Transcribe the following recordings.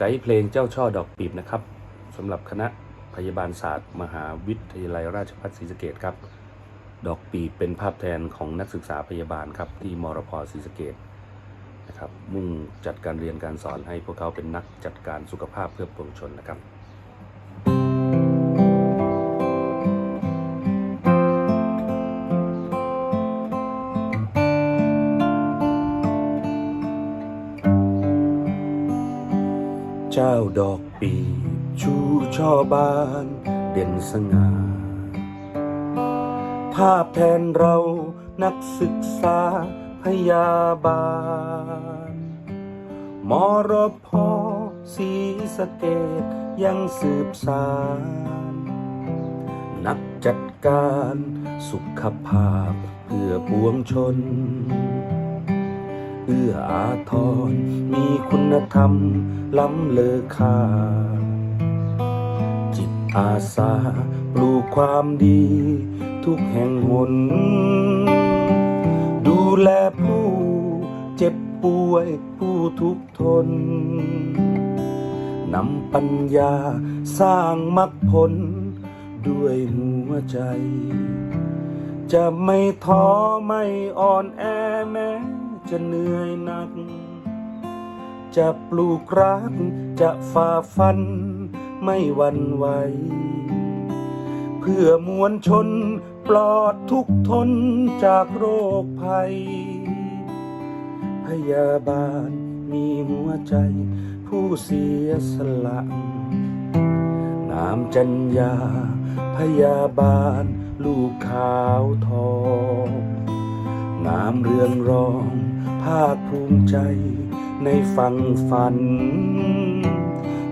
ไกด์เพลงเจ้าช่อดอกปีบนะครับสำหรับคณะพยาบาลศาสตร์ มหาวิทยาลัยราชภัฏศรีสะเกดครับ ดอกปีบเป็นภาพแทนของนักศึกษาพยาบาลครับที่มรพศรีสะเกดนะครับมุ่งจัดการเรียนการสอนให้พวกเขาเป็นนักจัดการสุขภาพเพื่อปวงชนนะครับ เจ้าดอกปีชูช่อบานเด่นสง่าภาพแทนเรานักศึกษาพยาบาล มรพสีสะเกตยังสืบสาร นักจัดการสุขภาพเพื่อปวงชน เอื้ออาทร มีคุณธรรมล้ำเลอค่า จิตอาสาปลูกความดี ทุกแห่งหน ดูแลผู้เจ็บป่วยผู้ทุกข์ทนนำปัญญาสร้างมรรคผล ด้วยหัวใจ จะไม่ท้อไม่อ่อนแอแม้ จะเหนื่อยหนัก จะปลูกรักจะฝ่าฟันไม่หวั่นไหว เพื่อมวลชนปลอดทุกทนจากโรคภัย พยาบาลมีหัวใจผู้เสียสละนามจัญญาพยาบาลลูกขาวทอง งามเรืองรอง ภาคภูมิใจในฝั่งฝัน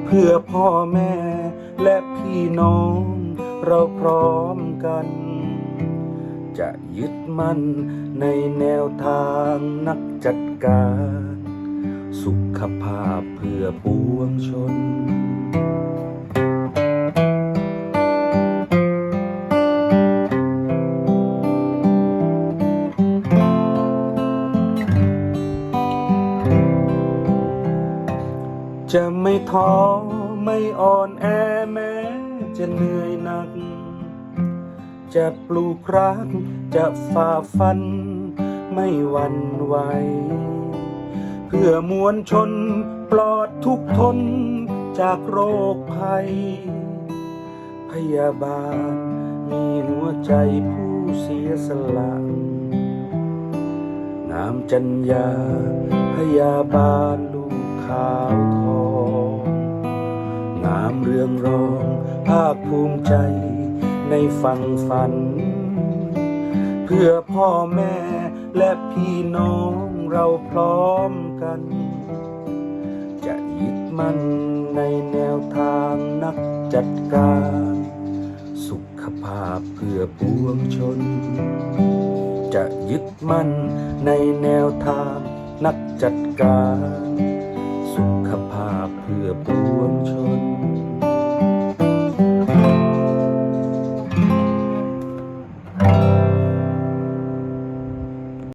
เพื่อพ่อแม่และพี่น้องเราพร้อมกัน จะยึดมั่นในแนวทางนักจัดการ สุขภาพเพื่อปวงชน จะไม่ท้อไม่อ่อนแอแม้จะเหนื่อยหนัก จะปลูกรักจะฝ่าฟัน ไม่หวั่นไหว เพื่อมวลชนปลอดทุกทนจากโรคภัย พยาบาลมีหัวใจผู้เสียสละนามจัญญาพยาบาลลูกขาวามเรื่องรอง ภาคภูมิใจในฝังฝัน เพื่อพ่อแม่และพี่น้องเราพร้อมกัน จะยึดมั่นในแนวทางนักจัดการ สุขภาพเพื่อปวงชน จะยึดมั่นในแนวทางนักจัดการ สุขภาพเพื่อปวงชน